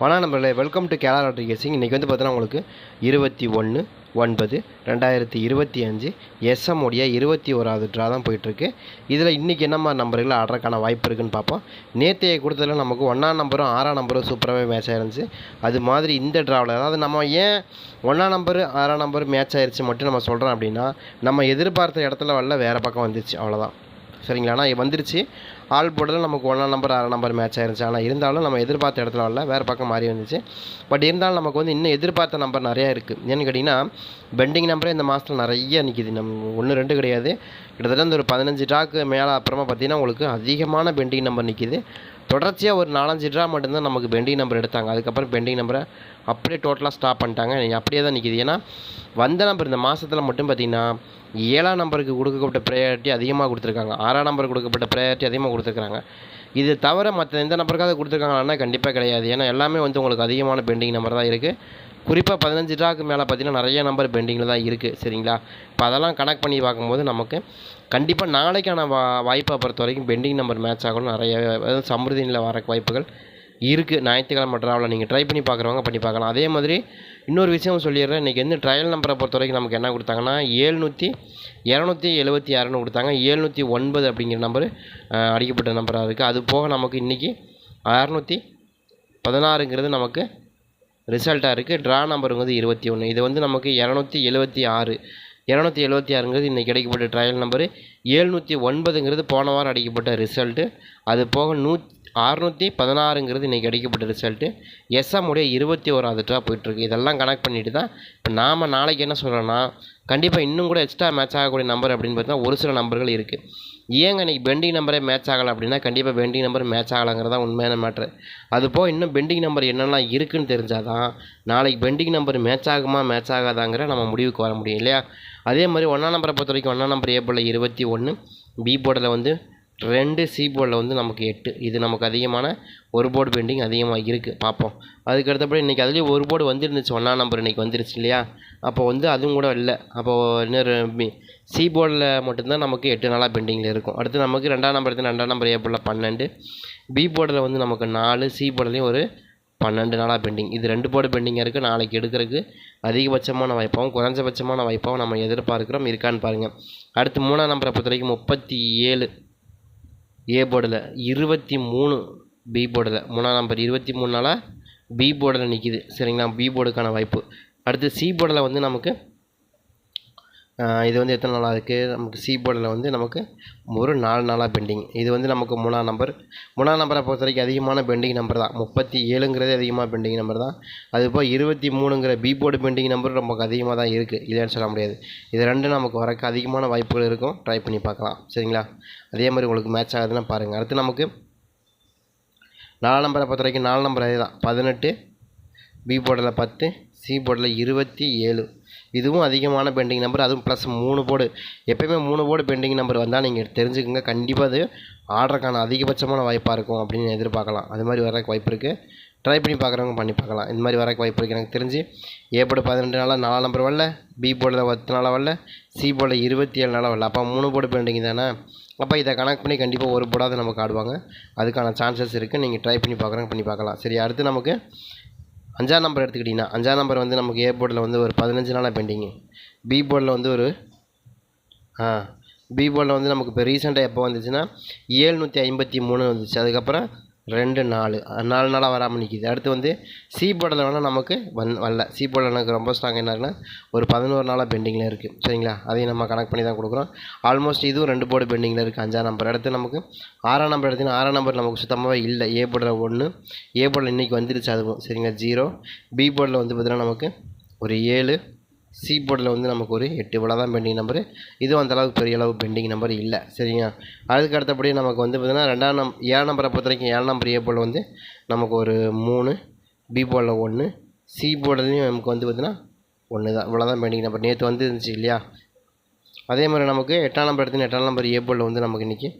வணக்கம் நம்பர்களே welcome to Kerala lottery guessing இன்றைக்கி வந்து பார்த்தீங்கன்னா உங்களுக்கு இருபத்தி ஒன்று ஒன்பது ரெண்டாயிரத்தி இருபத்தி அஞ்சு எஸ்எம் உடைய இருபத்தி ஓராவது ட்ரா தான் போயிட்டுருக்கு. இதில் இன்றைக்கி என்ன மாதிரி நம்பர்கள் ஆடுறதுக்கான வாய்ப்பு இருக்குன்னு பார்ப்போம். நேற்றைய கொடுத்ததில் நமக்கு ஒன்றாம் நம்பரும் ஆறாம் நம்பரும் சூப்பராகவே மேட்ச் ஆயிருந்துச்சு. அது மாதிரி இந்த ட்ராவில் அதாவது நம்ம ஏன் ஒன்றாம் நம்பரு ஆறாம் நம்பர் மேட்ச் ஆயிடுச்சு மட்டும் நம்ம சொல்கிறோம் அப்படின்னா நம்ம எதிர்பார்த்த இடத்துல வரல வேறு பக்கம் வந்துச்சு. அவ்வளோதான் சரிங்களா? ஆனால் வந்துருச்சு. ஆல் போர்டில் நமக்கு ஒன்றாம் நம்பர் ஆறாம் நம்பர் மேட்ச் ஆயிருந்துச்சு. ஆனால் இருந்தாலும் நம்ம எதிர்பார்த்த இடத்துல வரல. வேறு பக்கம் மாறி வந்துச்சு. பட் இருந்தாலும் நமக்கு வந்து இன்னும் எதிர்பார்த்த நம்பர் நிறையா இருக்குது ஏன்னு கேட்டிங்கன்னா பெண்டிங் நம்பரே இந்த மாதத்தில் நிறைய நிற்கிது நம்ம ஒன்று ரெண்டு கிடையாது. கிட்டத்தட்ட இந்த ஒரு பதினஞ்சு ட்ராக்கு மேலே அப்புறமா பார்த்தீங்கன்னா உங்களுக்கு அதிகமான பெண்டிங் நம்பர் நிற்கிது தொடர்ச்சியாக ஒரு நாலஞ்சு ட்ரா மட்டும்தான் நமக்கு பெண்டிங் நம்பர் எடுத்தாங்க. அதுக்கப்புறம் பெண்டிங் நம்பரை அப்படியே டோட்டலாக ஸ்டாப் பண்ணிட்டாங்க. அப்படியே தான் நிற்கிது ஏன்னா வந்த நம்பர் இந்த மாதத்தில் மட்டும் பார்த்தீங்கன்னா ஏழாம் நம்பருக்கு கொடுக்கப்பட்ட ப்ரையாரிட்டி அதிகமாக கொடுத்துருக்காங்க. ஆறாம் நம்பருக்கு கொடுக்கப்பட்ட ப்ரையாரிட்டி அதிகமாக கொடுத்துருக்காங்க இது தவிர மற்ற எந்த நம்பருக்காவது கொடுத்துருக்காங்களான்னா கண்டிப்பாக கிடையாது. ஏன்னா எல்லாமே வந்து உங்களுக்கு அதிகமான பெண்டிங் நம்பர் தான் இருக்குது குறிப்பாக பதினஞ்சு ட்ராக்கு மேலே பார்த்தீங்கன்னா நிறைய நம்பர் பெண்டிங்கில் தான் இருக்குது சரிங்களா? இப்போ அதெல்லாம் கனெக்ட் பண்ணி பார்க்கும்போது நமக்கு கண்டிப்பாக நாளைக்கான வா வாய்ப்பை பொறுத்த வரைக்கும் பெண்டிங் நம்பர் மேட்ச் ஆகணும். நிறைய அதாவது சமிருதியில் வர வாய்ப்புகள் இருக்குது ஞாயிற்றுக்கிழமை ட்ராவில் நீங்கள் ட்ரை பண்ணி பார்க்குறவங்க பண்ணி பார்க்கலாம். அதே மாதிரி இன்னொரு விஷயம் சொல்லிடுறேன். இன்றைக்கி வந்து ட்ரையல் நம்பரை பொறுத்த வரைக்கும் நமக்கு என்ன கொடுத்தாங்கன்னா ஏழ்நூற்றி இரநூத்தி எழுபத்தி ஆறுன்னு கொடுத்தாங்க. ஏழ்நூற்றி ஒன்பது அப்படிங்கிற நம்பர் அடிக்கப்பட்ட நம்பராக இருக்குது அது போக நமக்கு இன்றைக்கி அறநூற்றி பதினாறுங்கிறது நமக்கு ரிசல்ட்டாக இருக்குது ட்ரா நம்பருங்க வந்து இருபத்தி ஒன்று இது வந்து நமக்கு இரநூத்தி எழுபத்தி ஆறு. இரநூத்தி எழுபத்தி ஆறுங்கிறது இன்றைக்கி அடிக்கப்பட்ட ட்ரையல் நம்பரு ஏழ்நூற்றி ஒன்பதுங்கிறது போன வாரம் அடிக்கப்பட்ட ரிசல்ட்டு அது போக நூ அறுநூற்றி பதினாறுங்கிறது இன்றைக்கி அடிக்கப்பட்ட ரிசல்ட்டு எஸ்எம் உடைய இருபத்தி ஓராவது ட்ரா போயிட்டுருக்கு. இதெல்லாம் கனெக்ட் பண்ணிட்டு தான் இப்போ நாம் நாளைக்கு என்ன சொல்கிறோன்னா கண்டிப்பாக இன்னும் கூட எக்ஸ்ட்ரா மேட்ச் ஆகக்கூடிய நம்பர் அப்படின்னு பார்த்தா ஒரு சில நம்பர்கள் இருக்குது ஏங்க இன்றைக்கி பெண்டிங் நம்பரே மேட்ச் ஆகலை அப்படின்னா கண்டிப்பாக பெண்டிங் நம்பர் மேட்ச் ஆகலைங்கிறதா உண்மையான மேட்ரு அது போக இன்னும் பெண்டிங் நம்பர் என்னெல்லாம் இருக்குதுன்னு தெரிஞ்சால் தான் நாளைக்கு பெண்டிங் நம்பர் மேட்ச் ஆகுமா மேட்ச் ஆகாதாங்கிற நம்ம முடிவுக்கு வர முடியும் இல்லையா? அதே மாதிரி ஒன்றாம் நம்பரை பொறுத்த வரைக்கும் ஒன்றாம் நம்பர் ஏ போர்டில் இருபத்தி ஒன்று பி போர்டில் வந்து ரெண்டு சி போர்டில் வந்து நமக்கு எட்டு. இது நமக்கு அதிகமான ஒரு போர்டு பெண்டிங் அதிகமாக இருக்குது பார்ப்போம் அதுக்கு அடுத்தபடி இன்றைக்கி அதுலேயும் ஒரு போர்டு வந்துருந்துச்சு. ஒன்றாம் நம்பர் இன்றைக்கி வந்துருச்சு இல்லையா? அப்போ வந்து அதுவும் கூட இல்லை. அப்போது இன்னொரு சி போர்டில் மட்டும்தான் நமக்கு எட்டு நாளாக பெண்டிங்கில் இருக்கும். அடுத்து நமக்கு ரெண்டாம் நம்பர் எடுத்து ரெண்டாம் நம்பர் ஏ போர்டில் பன்னெண்டு. பி போர்டில் வந்து நமக்கு நாலு. சி போர்டிலையும் ஒரு பன்னெண்டு நாளாக பெண்டிங் இது ரெண்டு போர்டு பெண்டிங்காக இருக்குது நாளைக்கு எடுக்கிறதுக்கு அதிகபட்சமான வாய்ப்பாகவும் குறைஞ்சபட்சமான வாய்ப்பாகவும் நம்ம எதிர்பார்க்குறோம் இருக்கான்னு பாருங்கள் அடுத்து மூணாம் நம்பரை பொறுத்த வரைக்கும் முப்பத்தி ஏழு. ஏ போர்டில் இருபத்தி மூணு பி போர்டில் மூணாம் நம்பர் இருபத்தி மூணு நாளாக பி போர்டில் நிற்கிது சரிங்களா? பி போர்டுக்கான வாய்ப்பு. அடுத்து சி போர்டில் வந்து நமக்கு இது வந்து எத்தனை நாளாக இருக்குது நமக்கு சி போர்டில் வந்து நமக்கு ஒரு நாலு நாளாக பெண்டிங் இது வந்து நமக்கு மூணாம் நம்பர் மூணாம் நம்பரை பொறுத்த வரைக்கும் அதிகமான பெண்டிங் நம்பர் தான். முப்பத்தி ஏழுங்கிறது அதிகமாக பெண்டிங் நம்பர் தான். அதுபோல் இருபத்தி மூணுங்கிற பி போர்டு பெண்டிங் நம்பர் நமக்கு அதிகமாக தான் இருக்குது இல்லைன்னு சொல்ல முடியாது. இது ரெண்டும் நமக்கு வரக்கு அதிகமான வாய்ப்புகள் இருக்கும். ட்ரை பண்ணி பார்க்கலாம். சரிங்களா? அதே மாதிரி உங்களுக்கு மேட்ச் ஆகுதுன்னா பாருங்கள் அடுத்து நமக்கு நாலு நம்பரை பொறுத்த வரைக்கும் நாலு நம்பர் அதே தான். பதினெட்டு பி போர்டில் பத்து சி போர்டில் இருபத்தி ஏழு. இதுவும் அதிகமான பெண்டிங் நம்பர் அதுவும் ப்ளஸ் மூணு போர்டு எப்போயுமே மூணு போர்டு பெண்டிங் நம்பர் வந்தால் நீங்கள் தெரிஞ்சுக்கோங்க. கண்டிப்பாக அது ஆர்டருக்கான அதிகபட்சமான வாய்ப்பாக இருக்கும் அப்படின்னு எதிர்பார்க்கலாம். அது மாதிரி வரக்கு வாய்ப்பு இருக்குது ட்ரை பண்ணி பார்க்குறவங்க பண்ணி பார்க்கலாம் இந்த மாதிரி வரக்கு வாய்ப்பு இருக்குது எனக்கு தெரிஞ்சு ஏ போர்டு பதினெட்டு நாளாக நாலு நம்பர் வரல. பி போர்டில் பத்து நாளாக வரல. சி போர்டில் இருபத்தி ஏழு நாளாக வரல. அப்போ மூணு போர்டு பெண்டிங் தானே? அப்போ இதை கனெக்ட் பண்ணி கண்டிப்பாக ஒரு போர்டாவது நமக்கு ஆடுவாங்க. அதுக்கான சான்சஸ் இருக்குது நீங்கள் ட்ரை பண்ணி பார்க்குறவங்க பண்ணி பார்க்கலாம் சரி அடுத்து நமக்கு அஞ்சாம் நம்பர் எடுத்துக்கிட்டிங்கன்னா அஞ்சாம் நம்பர் வந்து நமக்கு ஏ போர்டில் வந்து ஒரு பதினஞ்சு நாளாக பெண்டிங்கு பி போர்டில் வந்து ஒரு ஆ பி போர்டில் வந்து நமக்கு இப்போ ரீசெண்டாக எப்போ வந்துச்சுன்னா ஏழ்நூற்றி ஐம்பத்தி மூணு வந்துச்சு. அதுக்கப்புறம் ரெண்டு நாலு. நாலு நாளாக வராமல் நிற்கிது அடுத்து வந்து சி போர்டில் வேணால் நமக்கு வந் வரல. சி போர்டில் எனக்கு ரொம்ப ஸ்ட்ராங் என்ன ஒரு பதினோரு நாளாக பெண்டிங்கில் இருக்குது சரிங்களா? அதையும் நம்ம கனெக்ட் பண்ணி தான் கொடுக்குறோம். ஆல்மோஸ்ட் இதுவும் ரெண்டு போர்டு பெண்டிங்கில் இருக்குது அஞ்சாம் நம்பர் அடுத்து நமக்கு ஆறாம் நம்பர் எடுத்திங்கன்னா ஆறாம் நம்பர் நமக்கு சுத்தமாகவே இல்லை. ஏ போர்டில் ஒன்று ஏ போர்டில் இன்றைக்கி வந்துருச்சு அதுவும். சரிங்களா? ஜீரோ பி போர்டில் வந்து பார்த்தீங்கன்னா நமக்கு ஒரு ஏழு. சி போர்டில் வந்து நமக்கு ஒரு எட்டு இவ்வளோ தான் பெண்டிங் நம்பரு இதுவும் அந்த அளவுக்கு பெரிய அளவு பெண்டிங் நம்பர் இல்லை. சரிங்களா அதுக்கு அடுத்தபடி நமக்கு வந்து பார்த்திங்கன்னா ரெண்டாம் நம் ஏழு நம்பரை பொறுத்த வரைக்கும் ஏழு நம்பர் ஏ போர்டில் வந்து நமக்கு ஒரு மூணு பி போர்டில் ஒன்று சி போர்டுலேயும் நமக்கு வந்து பார்த்திங்கன்னா ஒன்று தான். இவ்வளோ தான் பெண்டிங் நம்பர் நேற்று வந்து இருந்துச்சு இல்லையா? அதே மாதிரி நமக்கு எட்டாம் நம்பர் எடுத்து எட்டாம் நம்பர் ஏ போர்டில் வந்து நமக்கு இன்றைக்கி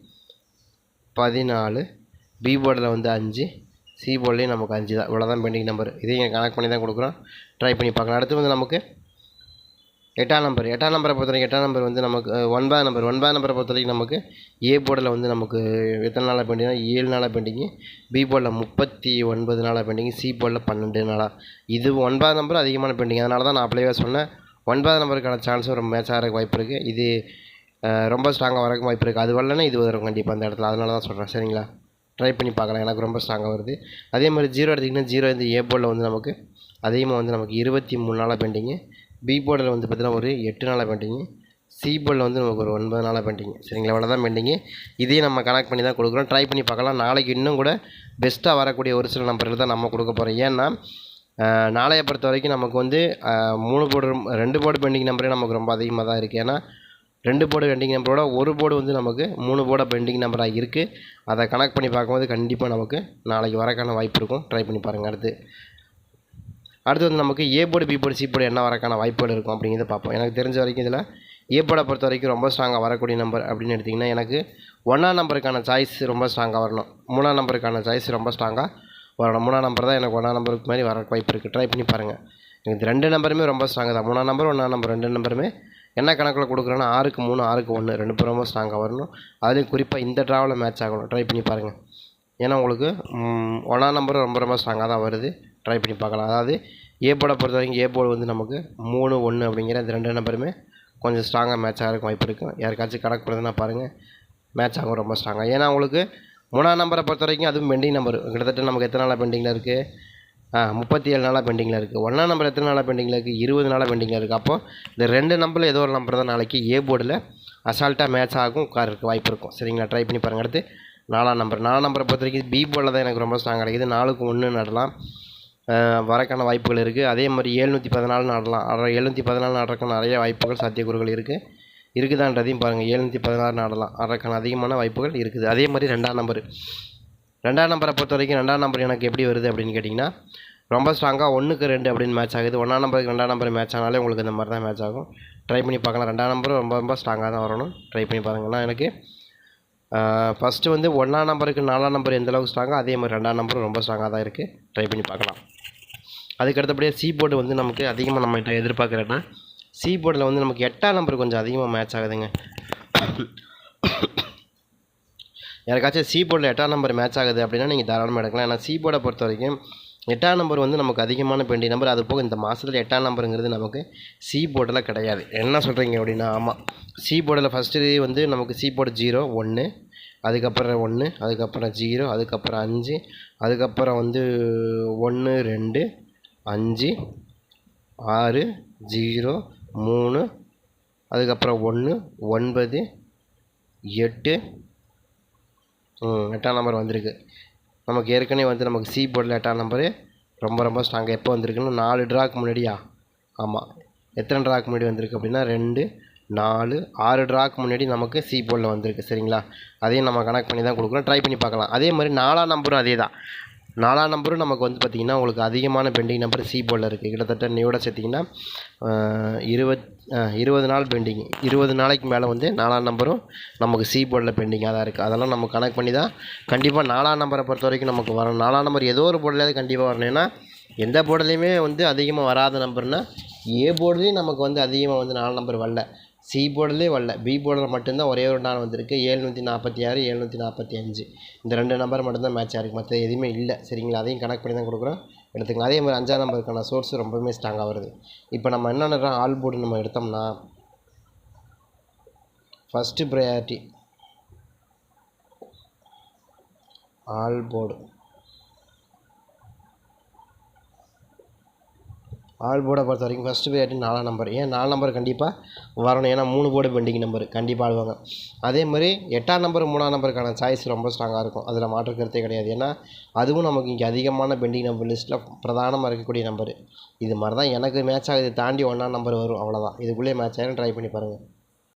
பதினாலு பி போர்டில் வந்து அஞ்சு சி போர்ட்லேயும் நமக்கு அஞ்சு தான். இவ்வளோ தான் பெண்டிங் நம்பர் இதையும் கனெக்ட் பண்ணி தான் கொடுக்குறோம். ட்ரை பண்ணி பார்க்கலாம். அடுத்து வந்து நமக்கு எட்டாம் நம்பர் எட்டாம் நம்பரை பொறுத்த வரைக்கும் எட்டாம் நம்பர் வந்து நமக்கு ஒன்பதாம் நம்பர் ஒன்பதாம் நம்பரை பொறுத்த வரைக்கும் நமக்கு ஏ போர்டில் வந்து நமக்கு எத்தனை நாளாக பெண்டிங்னா ஏழு நாளாக பெண்டிங்கு பி போர்டில் முப்பத்தி ஒன்பது நாளாக பெண்டிங்கு சி போர்டில் பன்னெண்டு நாளாக இது ஒன்பதாம் நம்பர் அதிகமான பெண்டிங் அதனால தான் நான் அப்படியே சொன்னேன். ஒன்பதாம் நம்பருக்கான சான்ஸும் ரொம்ப மேட்ச் ஆகிறதுக்கு வாய்ப்பு இருக்குது இது ரொம்ப ஸ்ட்ராங்காக வரக்கு வாய்ப்பு இருக்குது அது வரலன்னா இது வரும் கண்டிப்பாக அந்த இடத்துல. அதனால தான் சொல்கிறேன் சரிங்களா? ட்ரை பண்ணி பார்க்கலாம். எனக்கு ரொம்ப ஸ்ட்ராங்காக வருது. அதே மாதிரி ஜீரோ எடுத்திங்கன்னா ஜீரோ இந்த ஏ போர்டில் வந்து நமக்கு அதிகமாக வந்து நமக்கு இருபத்தி மூணு நாளாக பெண்டிங்கு பி போர்டில் வந்து பார்த்திங்கன்னா ஒரு எட்டு நாளாக பெயிண்டிங்கு சி போர்டில் வந்து நமக்கு ஒரு ஒன்பது நாளாக பெயிண்டிங் சரிங்களா? இவ்வளோ தான் பெண்டிங்கு இதையும் நம்ம கனெக்ட் பண்ணி தான் கொடுக்குறோம். ட்ரை பண்ணி பார்க்கலாம். நாளைக்கு இன்னும் கூட பெஸ்ட்டாக வரக்கூடிய ஒரு சில நம்பர்கள் தான் நம்ம கொடுக்க போகிறோம் ஏன்னா நாளைய பொறுத்த வரைக்கும் நமக்கு வந்து மூணு போர்டு ரெண்டு போர்டு பெண்டிங் நம்பரே நமக்கு ரொம்ப அதிகமாக தான் இருக்குது ஏன்னா ரெண்டு போர்டு பெண்டிங் நம்பரோட ஒரு போர்டு வந்து நமக்கு மூணு போர்டு பெண்டிங் நம்பராக இருக்குது அதை கனெக்ட் பண்ணி பார்க்கும்போது கண்டிப்பாக நமக்கு நாளைக்கு வரக்கான வாய்ப்பு இருக்கும். ட்ரை பண்ணி பாருங்கள் அடுத்து அடுத்து வந்து நமக்கு A board B board C board என்ன வரக்கான வாய்ப்புகள் இருக்கும் அப்படிங்கிறத பார்ப்போம். எனக்கு தெரிஞ்ச வரைக்கும் இதில் ஏ போர்டை பொறுத்த வரைக்கும் ரொம்ப ஸ்ட்ராங்காக வரக்கூடிய நம்பர் அப்படின்னு எடுத்திங்கன்னா எனக்கு ஒன்றாம் நம்பருக்கான சாய்ஸ் ரொம்ப ஸ்ட்ராங்காக வரணும். மூணாம் நம்பருக்கான சாய்ஸ் ரொம்ப ஸ்ட்ராங்காக வரணும். மூணாம் நம்பர் தான் எனக்கு ஒன்றாம் நம்பருக்கு மாதிரி வர வாய்ப்பு இருக்குது ட்ரை பண்ணி பாருங்கள் எனக்கு ரெண்டு நம்பருமே ரொம்ப ஸ்ட்ராங்காக தான். மூணாம் நம்பர் ஒன்றாம் நம்பர் ரெண்டு நம்பருமே என்ன கணக்கில் கொடுக்குறேன்னா ஆறுக்கு மூணு ஆறுக்கு ஒன்று ரெண்டு பேரும் ரொம்ப ஸ்ட்ராங்காக வரணும். அதுலேயும் குறிப்பாக இந்த ட்ராவில் மேட்ச் ஆகணும். ட்ரை பண்ணி பாருங்கள் ஏன்னா உங்களுக்கு ஒன்றாம் நம்பரும் ரொம்ப ரொம்ப ஸ்ட்ராங்காக தான் வருது. ட்ரை பண்ணி பார்க்கலாம். அதாவது ஏ போர்டை பொறுத்த வரைக்கும் ஏ போர்டு வந்து நமக்கு மூணு ஒன்று அப்படிங்கிற இந்த ரெண்டு நம்பருமே கொஞ்சம் ஸ்ட்ராங்காக மேட்ச் ஆகிறதுக்கு வாய்ப்பு இருக்கும் யாருக்காச்சும் கணக்கு பண்ணுறதுனா பாருங்கள் மேட்ச் ஆகும் ரொம்ப ஸ்ட்ராங்காக ஏன்னா உங்களுக்கு மூணாம் நம்பரை பொறுத்த வரைக்கும் அதுவும் பெண்டிங் நம்பர் கிட்டத்தட்ட நமக்கு எத்தனை நாளாக பெண்டிங்கில் இருக்குது ஆ முப்பத்தி ஏழு நாளாக பெண்டிங்கில் இருக்குது ஒன்றாம் நம்பர் எத்தனை நாளாக பெண்டிங்கில் இருக்குது இருபது நாளாக பெண்டிங்கில் இருக்குது அப்போ இந்த ரெண்டு நம்பரில் ஏதோ ஒரு நம்பர் தான் நாளைக்கு ஏ போர்டில் அசால்ட்டாக மேட்ச் ஆகும் உட்காருக்கு வாய்ப்பு இருக்கும். சரிங்களா? ட்ரை பண்ணி பாருங்கள் அடுத்து நாலாம் நம்பர். நாலாம் நம்பரை பொறுத்த வரைக்கும் பி போர்டில் தான் எனக்கு ரொம்ப ஸ்ட்ராங் கிடைக்குது. நாலுக்கு ஒன்று நடலாம். வரக்கான வாய்ப்புகள் இருக்குது அதே மாதிரி எழுநூற்றி பதினாலு நடலாம். அற எழுநூற்றி பதினாலு நடறக்கான நிறைய வாய்ப்புகள் சாத்தியக்கூறுகள் இருக்குது இருக்குதான்றதையும் பாருங்கள் எழுநூற்றி பதினாறு நடலாம். அதற்கான அதிகமான வாய்ப்புகள் இருக்குது. அதே மாதிரி ரெண்டாம் நம்பர் ரெண்டாம் நம்பரை பொறுத்த வரைக்கும் ரெண்டாம் நம்பர் எனக்கு எப்படி வருது அப்படின்னு கேட்டிங்கன்னா ரொம்ப ஸ்ட்ராங்காக ஒன்றுக்கு ரெண்டு அப்படின்னு மேட்ச் ஆகுது. ஒன்றாம் நம்பருக்கு ரெண்டாம் நம்பர் மேட்ச் ஆனாலே உங்களுக்கு இந்த மாதிரி தான் மேட்ச் ஆகும். ட்ரை பண்ணி பார்க்கலாம். ரெண்டாம் நம்பரும் ரொம்ப ரொம்ப ஸ்ட்ராங்காக தான் வரணும். ட்ரை பண்ணி பாருங்கன்னா எனக்கு ஃபஸ்ட்டு வந்து ஒன்றாம் நம்பருக்கு நாலாம் நம்பர் எந்தளவுக்கு ஸ்ட்ராங்காக அதே மாதிரி ரெண்டாம் நம்பரும் ரொம்ப ஸ்ட்ராங்காக தான் இருக்குது ட்ரை பண்ணி பார்க்கலாம். அதுக்கு அடுத்தபடியாக சி போர்டு வந்து நமக்கு அதிகமாக நம்ம எதிர்பார்க்குறேன்னா சி போர்டில் வந்து நமக்கு எட்டாம் நம்பர் கொஞ்சம் அதிகமாக மேட்ச் ஆகுதுங்க. யாருக்காச்சும் சி போர்டில் எட்டாம் நம்பர் மேட்ச் ஆகுது அப்படின்னா நீங்கள் தாராளமாக எடுக்கலாம். ஏன்னா சி போர்டை பொறுத்த வரைக்கும் எட்டாம் நம்பர் வந்து நமக்கு அதிகமான பெண்டி நம்பர் அது போக இந்த மாதத்தில் எட்டாம் நம்பருங்கிறது நமக்கு சி போர்டில் கிடையாது. என்ன சொல்கிறீங்க அப்படின்னா ஆமாம் சி போர்டில் ஃபஸ்ட்டு வந்து நமக்கு சி போர்டு ஜீரோ ஒன்று அதுக்கப்புறம் ஒன்று அதுக்கப்புறம் ஜீரோ அதுக்கப்புறம் அஞ்சு அதுக்கப்புறம் வந்து ஒன்று ரெண்டு அஞ்சு ஆறு ஜீரோ மூணு அதுக்கப்புறம் ஒன்று ஒன்பது எட்டு. ம் எட்டாம் நம்பர் வந்திருக்கு. நமக்கு ஏற்கனவே வந்து நமக்கு சி போர்டில் எட்டாம் நம்பரு ரொம்ப ரொம்ப ஸ்ட்ராங்காக எப்போ வந்திருக்குன்னு நாலு ட்ராக்கு முன்னாடியா? ஆமாம் எத்தனை ட்ராக்கு முன்னாடி வந்திருக்கு அப்படின்னா ரெண்டு நாலு ஆறு ட்ராக்கு முன்னாடி நமக்கு சி போர்டில் வந்திருக்கு. சரிங்களா? அதையும் நம்ம கனெக்ட் பண்ணி தான் கொடுக்குறோம். ட்ரை பண்ணி பார்க்கலாம். அதே மாதிரி நாலாம் நம்பரும் அதே தான் நாலாம் நம்பரும் நமக்கு வந்து பார்த்திங்கன்னா உங்களுக்கு அதிகமான பெண்டிங் நம்பர் சி போர்டில் இருக்குது கிட்டத்தட்ட நீயோட சேர்த்திங்கன்னா இருபத் இருபது நாள் பெண்டிங் இருபது நாளைக்கு மேலே வந்து நாலாம் நம்பரும் நமக்கு சி போர்டில் பெண்டிங்காக தான் இருக்குது அதெல்லாம் நம்ம கனெக்ட் பண்ணி தான் கண்டிப்பாக நாலாம் நம்பரை பொறுத்த வரைக்கும் நமக்கு வரணும். நாலாம் நம்பர் ஏதோ ஒரு போர்டில் கண்டிப்பாக வரணும். ஏன்னா எந்த போர்டுலேயுமே வந்து அதிகமாக வராத நம்பர்னால் ஏ போர்டுலேயும் நமக்கு வந்து அதிகமாக வந்து நாலு நம்பர் வரல. சி போர்டுலேயே வரல. பி போர்டில் மட்டும்தான் ஒரே ஒரு நாள் வந்திருக்கு. ஏழ்நூற்றி நாற்பத்தி ஆறு ஏழ்நூற்றி நாற்பத்தி அஞ்சு. இந்த ரெண்டு நம்பர் மட்டும்தான் மேட்ச் ஆகிருக்கு மற்ற எதுவுமே இல்லை. சரிங்களா? அதையும் கனெக்ட் பண்ணி தான் கொடுக்குறோம். எடுத்துக்கலாம். அதே மாதிரி அஞ்சாம் நம்பருக்கான சோர்ஸ் ரொம்பவுமே ஸ்ட்ராங்காக வருது. இப்போ நம்ம என்னென்ன ஆல் போர்டு நம்ம எடுத்தோம்னா first priority all board. All போர்டை பொறுத்த வரைக்கும் ஃபஸ்ட்டு ப்ரையாரிட்டி நாலாம் நம்பர் ஏன்? நாலு நம்பர் கண்டிப்பாக வரணும். ஏன்னா மூணு போர்டு பெண்டிங் நம்பர் கண்டிப்பாக ஆடுவாங்க அதே மாதிரி எட்டாம் நம்பர் மூணாம் நம்பருக்கான சாய்ஸ் ரொம்ப ஸ்ட்ராங்காக இருக்கும். அதில் மாற்று கருத்தே கிடையாது. ஏன்னா அதுவும் நமக்கு இங்கே அதிகமான பெண்டிங் நம்பர் லிஸ்ட்டில் பிரதானமாக இருக்கக்கூடிய நம்பர் இது மாதிரி தான் எனக்கு மேட்ச் ஆகுது. தாண்டி ஒன்றாம் நம்பர் வரும். அவ்வளோதான் இதுக்குள்ளேயே மேட்ச் ஆகிடும் ட்ரை பண்ணி பாருங்கள்